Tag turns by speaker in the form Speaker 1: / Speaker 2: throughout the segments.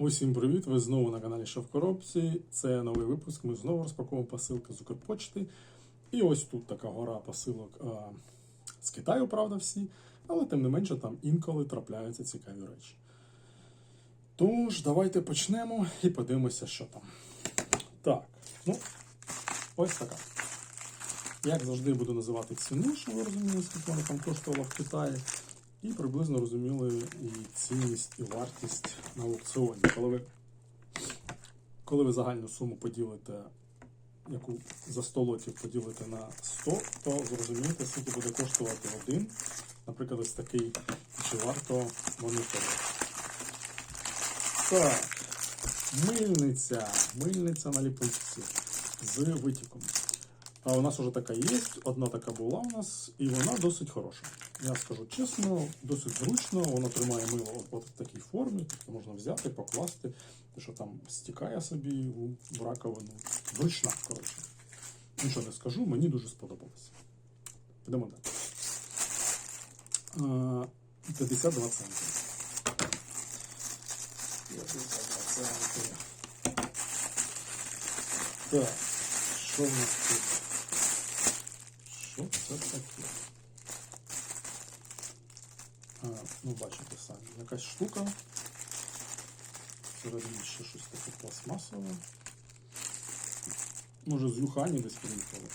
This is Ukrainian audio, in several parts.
Speaker 1: Усім привіт! Ви знову на каналі Коробці. Це новий випуск. Ми знову розпаковуємо посилки з Укрпочти. І ось тут така гора посилок а, з Китаю, правда, всі, але тим не менше там інколи трапляються цікаві речі. Тож, давайте почнемо і подивимося, що там. Так, ну, ось така. Як завжди буду називати ціну, щоб ви розуміли, скільки вона там коштувала в Китаї. І приблизно розуміли і цінність, і вартість на аукціоні. Коли ви, коли ви загальну суму поділите, яку за 100 лотів поділите на 100, то зрозумієте, скільки буде коштувати один. Наприклад, ось такий, чи варто вони. Так, мильниця, мильниця на ліпучці з витіком. А у нас вже така є, одна така була у нас, і вона досить хороша. Я скажу чесно, досить зручно, вона тримає мило от, в такій формі, тобто можна взяти, покласти, те, що там стікає собі у раковину. Зручна, коротше. Нічого не скажу, мені дуже сподобалось. Підемо далі. 52 центи. 52 центи. Так, що в нас тут? Що це таке? А, ну, бачите самі, якась штука. Всередині ще щось таке пластмасове. Може з Юхані десь приїхали.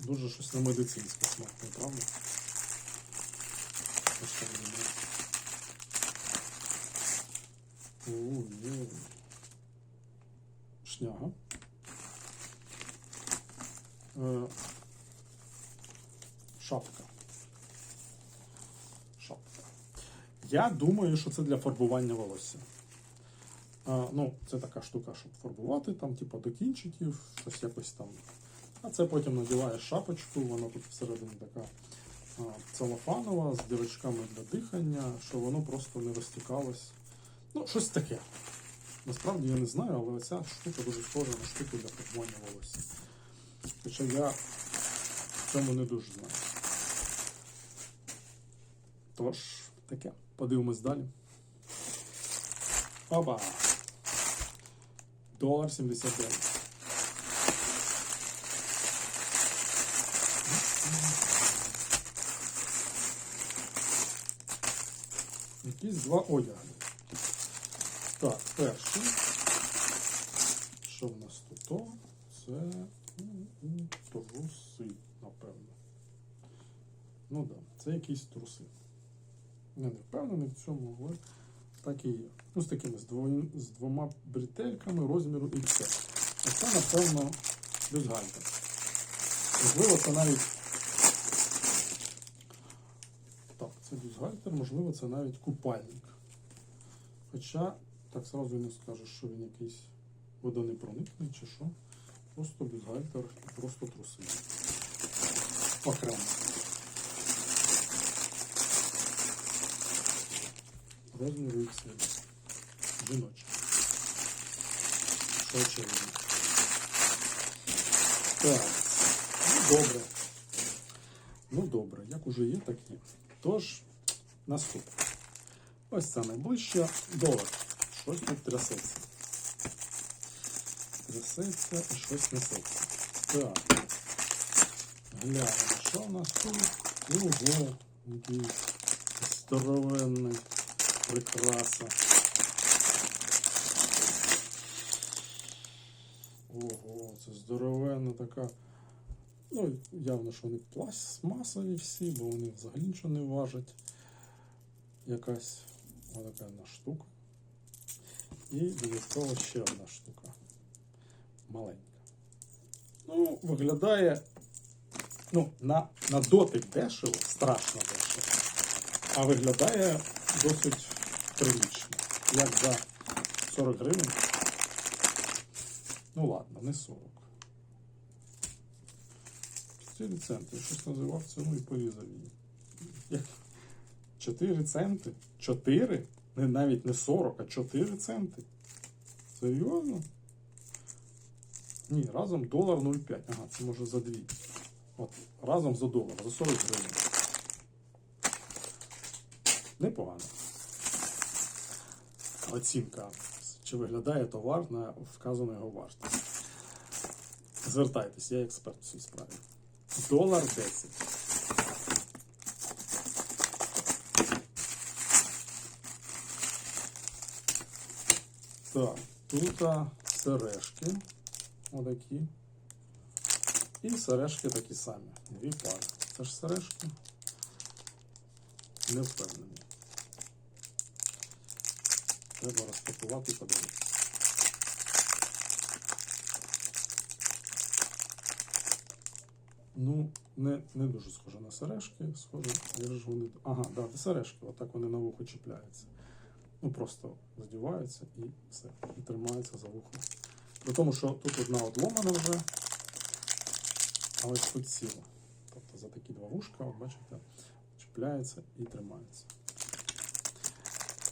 Speaker 1: Дуже щось на медицинське смакне, правда? Ось так думаю. О, є. Шняга. Е, Шапка. Шапка. Я думаю, що це для фарбування волосся. А, ну, це така штука, щоб фарбувати, там, типу, до кінчиків, щось якось там. А це потім надіваєш шапочку, вона тут всередині така а, целофанова з дірочками для дихання, що воно просто не розтікалось. Ну, щось таке. Насправді я не знаю, але ця штука дуже схожа на штуку для фарбування волосся. Хоча я в цьому не дуже знаю. Тож, таке. Подивимось далі. Оба! Долар 79. Якісь два одяги. Так, перший. Що в нас тут? О, Це труси, напевно. Ну так, да, це якісь труси. Я не впевнений в цьому, але так і є. Ну, з такими з, дво- з двома бретельками розміру XL. А це, напевно, бюстгальтер. Можливо, це навіть. Так, це бюстгальтер, можливо, це навіть купальник. Хоча так сразу і не скажеш, що він якийсь водонепроникний чи що. Просто бюстгальтер і просто труси. Окремо. XL. Жіночі. Що очевидно. Так. Ну, добре. Ну, добре. Як уже є, так є. Тож, наступне. Ось це найближче. Долар. Щось тут трясеться. Трясеться і щось несеться. Так. Глянемо, що у нас тут? Ого, який здоровенний прикраса. Ого, це здоровенна така. Ну, явно, що вони пластмасові всі, бо вони взагалі нічого не важать. Якась одна штука. І додатково ще одна штука. Маленька. Ну, виглядає ну, на, на дотик дешево, страшно дешево. А виглядає досить прилично. Як за 40 гривень. Ну ладно, не 40. 4 центи. Я щось називав ціну і порізав її. 4 центи? 4? Не, навіть не 40, а 4 центи. Серйозно? Ні, разом долар 0,5. Ага, це може за 2. От, разом за долар, за 40 гривень. Непогано. Оцінка. Чи виглядає товар на вказану його вартість? Звертайтесь, я експерт в цій справі. Долар 10. Так, тут сережки. Отакі. І сережки такі самі. Дві пари. Це ж сережки. Не впевнений. Треба розпакувати і подивитися. Ну, не, не дуже схоже на сережки. Схоже, ж вони. Ага, да, це сережки, отак вони на вухо чіпляються. Ну просто задіваються і все. І тримаються за вухо. При тому, що тут одна одломана вже, а ось тут ціла. Тобто за такі два вушка, от бачите, чіпляється і тримається.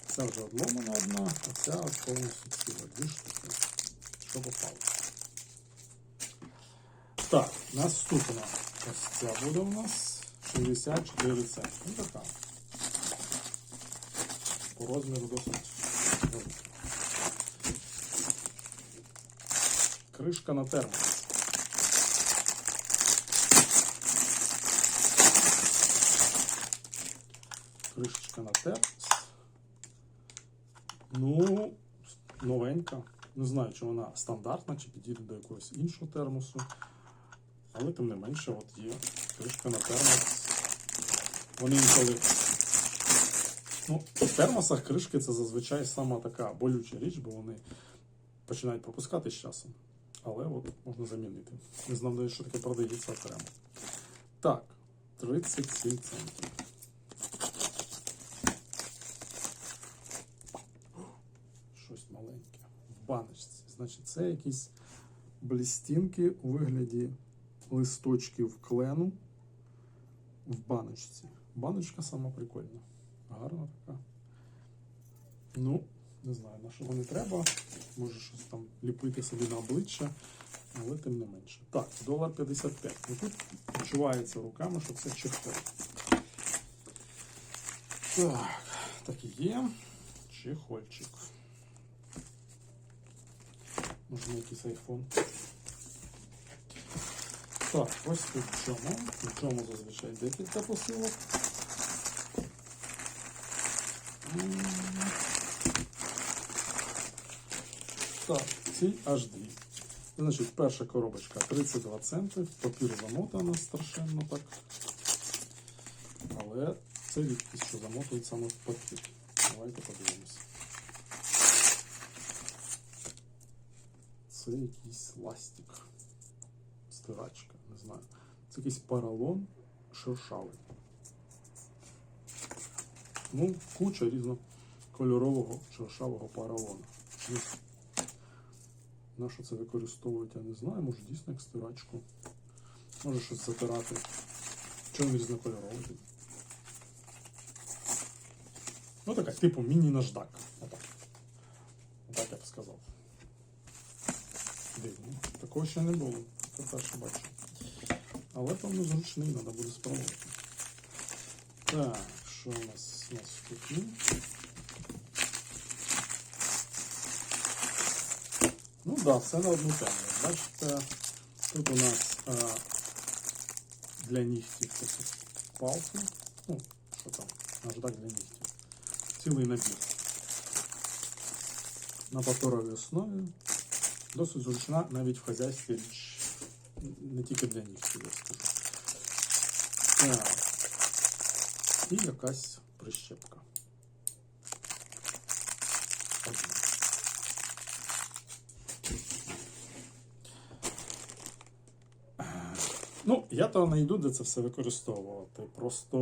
Speaker 1: Ця вже одломана одна, а ця повністю ціла. Дві штуки. Що попало. Так, наступна. Ось ця буде у нас 64 центи. Ну така. По розміру досить. Кришка на термос. Кришечка на термос. Ну, новенька. Не знаю, чи вона стандартна, чи підійде до якогось іншого термосу. Але тим не менше, от є кришка на термос. Вони інколи. Ну, в термосах кришки це зазвичай сама така болюча річ, бо вони починають пропускати з часом. Але от можна замінити. Не знав, що таке продається окремо. Так, 37 центів. Щось маленьке. В баночці. Значить, це якісь блістінки у вигляді листочків клену в баночці. Баночка сама прикольна. Гарна така. Ну, не знаю, на що вони треба. Може щось там ліпити собі на обличчя, але тим не менше. Так, долар 55. Ну тут відчувається руками, що це чехол. Так, так і є. Чехольчик. Можна якийсь айфон. Так, ось тут в чому. В чому зазвичай декілька посилок. Так, ці аж дві. Значить, перша коробочка 32 центи, папір замотано страшенно так. Але це рідкість, що замотують саме в папір. Давайте подивимося. Це якийсь ластик. Стирачка, не знаю. Це якийсь поролон шершавий. Ну, куча різнокольорового шершавого поролону. Ну, На що це використовують, я не знаю. Може дійсно як стирачку. Може щось затирати. Чому різнокольоровий? Ну така, типу міні-наждак. Отак. Отак я б сказав. Дивно. Такого ще не було. Це перше бачу. Але певно зручний, треба буде спробувати. Так, що у нас наступне? Ну так, да, все на одну тему. Бачите, тут у нас а, для нігтів такі палки. Ну, що там, наждак для нігтів. Цілий набір. На паперовій основі. Досить зручна навіть в хазяйстві річ. Не тільки для нігтів, я скажу. Так. І якась прищепка. Ну, я то не йду, де це все використовувати. Просто,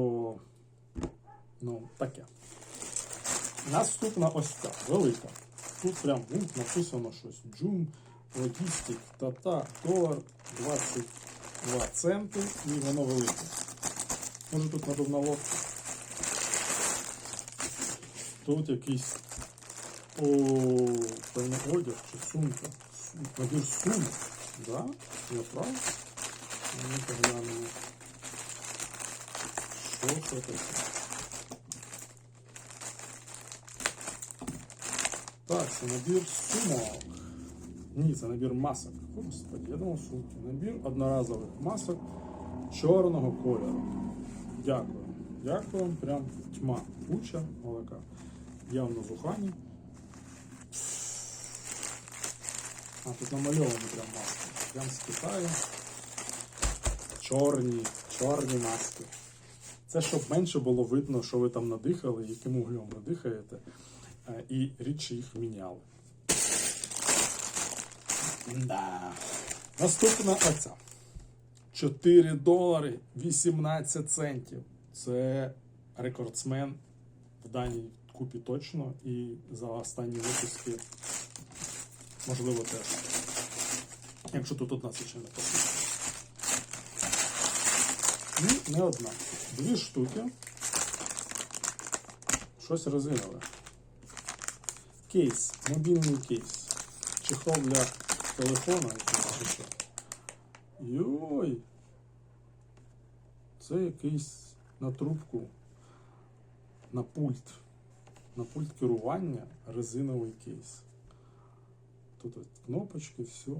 Speaker 1: ну, таке. Наступна ось ця, велика. Тут прям ну, написано щось. Джум, логістик, тата, долар 22 центи і воно велике. Може тут надувна лодка. Тут якийсь о, певно одяг чи сумка. Набір сумок. Да? Я прав? Ми поглянемо. Що це таке? Так, це набір сумок. Ні, це набір масок. Господи, я думав сумки. Набір одноразових масок чорного кольору. Дякую. Дякую. Прям тьма. Куча молока. Явно з Ухані. А тут намальовані прям маски. Прям з Китаю. Чорні, чорні маски. Це щоб менше було видно, що ви там надихали, яким углем ви дихаєте, е, і рідше їх міняли. Да. Наступна оця. 4 долари 18 центів. Це рекордсмен в даній купі точно. І за останні випуски, можливо, теж. Якщо тут одна ще не написано. Не одна. Дві штуки. Щось резинове. Кейс, мобільний кейс. Чехол для що. Йой. Це якийсь на трубку, на пульт. На пульт керування резиновий кейс. Тут от кнопочки, все.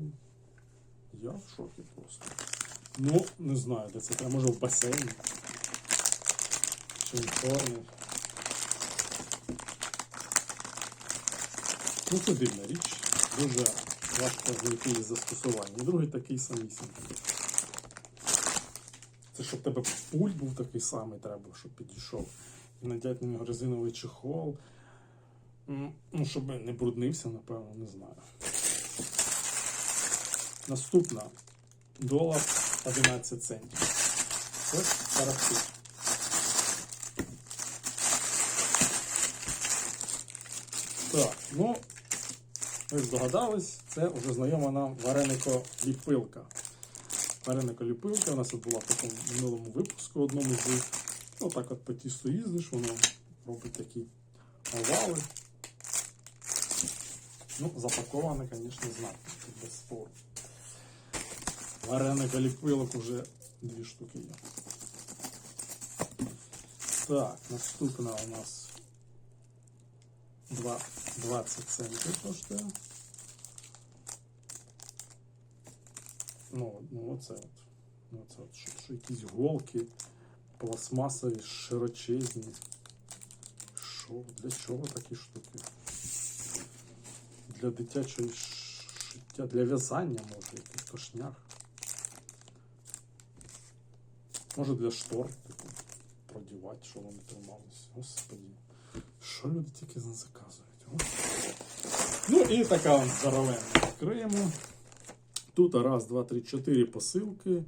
Speaker 1: Я в шокі просто. Ну, не знаю, де це. Треба, може в басейні. Чи чорний. Ну, це дивна річ. Дуже важко знайти її застосування. Другий такий самісінький. Це щоб в тебе пульт був такий самий, треба, щоб підійшов. І надяти на нього резиновий чехол. Ну, щоб не бруднився, напевно, не знаю. Наступна. Долар 11 центів. Ось тарахтить. Так, ну, ви здогадались, це вже знайома нам варенико-ліпилка. Варенико-ліпилка у нас була в такому минулому випуску одному з них. Ну так от по тісту їздиш, воно робить такі овали. Ну, запаковане, звісно, знатно, тут без спору. Варених ліпилок уже дві штуки є. Так, наступна у нас два- 20 центів коштує. Ну, ну оце от. Ну, оце от, що, що якісь голки Пластмасові, широчезні. Що, для чого такі штуки? Для дитячої шиття, для в'язання може, якийсь кошняк. Може для штор, типу, продівати, щоб вони трималися. Господи. Що люди тільки не заказують? Господи. Ну і така он здоровенна. Відкриємо. Тут раз, два, три, чотири посилки.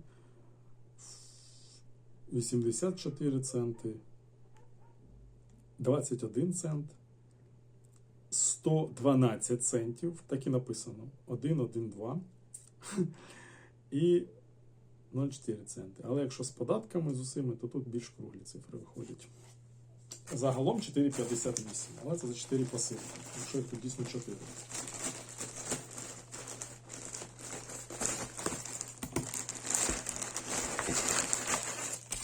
Speaker 1: 84 центи. 21 цент. 112 центів. Так і написано. 1, 1, 2. І 0,4 центи. Але якщо з податками з усіми, то тут більш круглі цифри виходять. Загалом 4,58. Але це за 4 посилки. Якщо їх тут дійсно 4.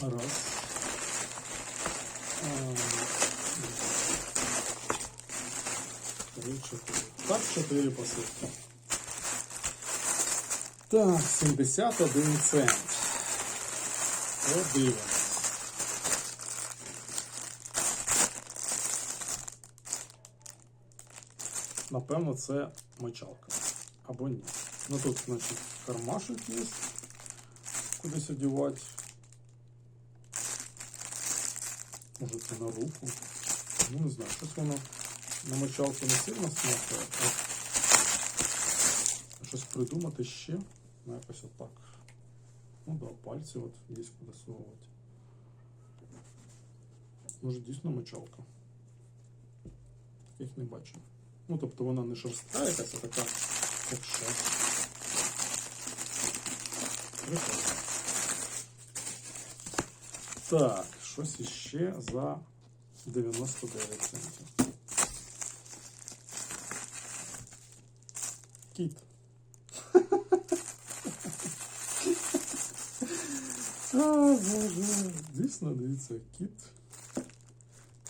Speaker 1: Раз. Три, чотири. Так, 4 посилки. Так, 71 цент. Подивимось. Напевно, це мочалка. Або ні. Ну тут, значить, кармашик є. Кудись одівати. Може це на руку. Ну, не знаю, щось воно на мочалку не сильно смакує, а щось придумати ще. Ну, якось отак. Ну да, пальці от є куди совувати. Може дійсно мочалка. Таких не бачив. Ну, тобто вона не шорстка якась, а така, як шерсть. Так, щось іще за 99 центів. Кіт. А, боже. Дійсно, дивіться, кіт.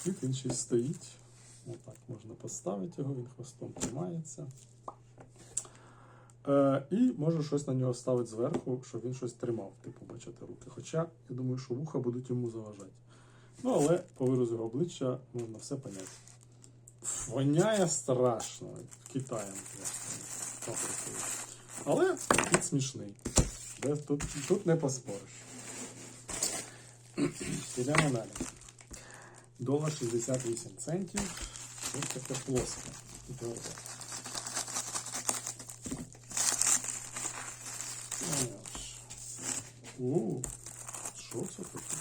Speaker 1: Кіт він ще й стоїть. Отак можна поставити його, він хвостом тримається. Е, і може щось на нього ставити зверху, щоб він щось тримав, типу, бачите, руки. Хоча я думаю, що вуха будуть йому заважати. Ну, але по виразу його обличчя можна все поняти. Воняє страшно. Китаєм. Але кіт смішний. Тут, тут не поспориш. Підемо далі. Долар 68 центів. Ось таке плоске. У, що це таке?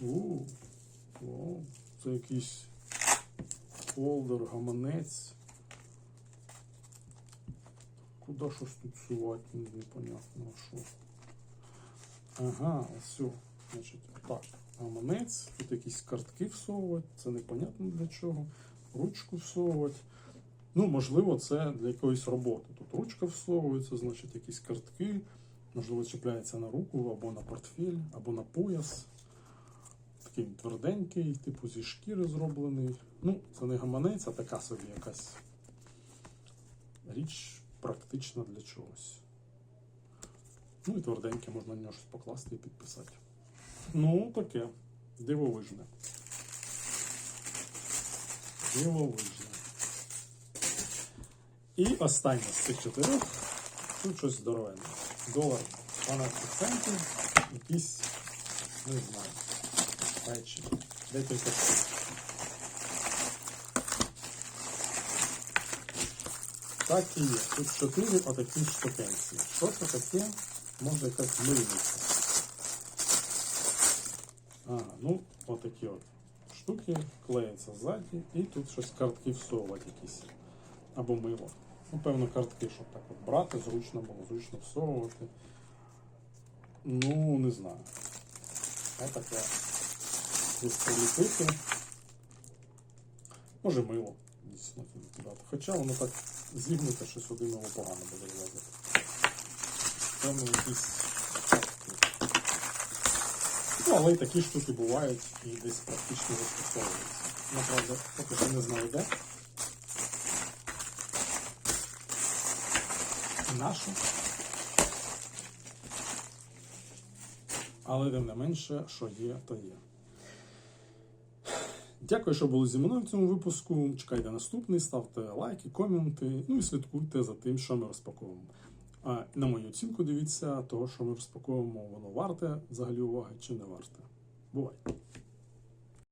Speaker 1: У, о, це якийсь холдер, гаманець. Куда щось тут сувати, непонятно що. Ага, все. Значить, так, гаманець, тут якісь картки всовувати, це непонятно для чого. Ручку всовувати. Ну, можливо, це для якоїсь роботи. Тут ручка всовується, значить, якісь картки, можливо, чіпляється на руку або на портфель, або на пояс. Такий тверденький, типу зі шкіри зроблений. Ну, це не гаманець, а така собі якась річ практична для чогось. Ну і тверденьке, можна на нього щось покласти і підписати. Ну, таке. Дивовижне. Дивовижне. І останнє з цих чотирьох. Тут щось здоровенне. Долар 12 центів. Якісь, не знаю, речі. Декілька штук. Так і є. Тут чотири отакі штукенці. Що це таке? Може якась мильниця. Ага, ну, отакі от штуки клеяться ззаді, і тут щось картки всовувати якісь. Або мило. Ну, певно, картки, щоб так от брати, зручно було, зручно всовувати. Ну, не знаю. Отаке. Десь поліпити. Може мило дійсно кидати. Хоча воно так зігнуте, що сюди його погано буде влазити. Певно, якісь. Ну, але й такі штуки бувають і десь практично застосовуються. Направда, поки що не знаю де. Нашу. Але тим не менше, що є, то є. Дякую, що були зі мною в цьому випуску. Чекайте наступний, ставте лайки, коменти, ну і слідкуйте за тим, що ми розпаковуємо. А на мою оцінку дивіться того, що ми розпаковуємо, воно варте взагалі уваги чи не варте. Бувайте!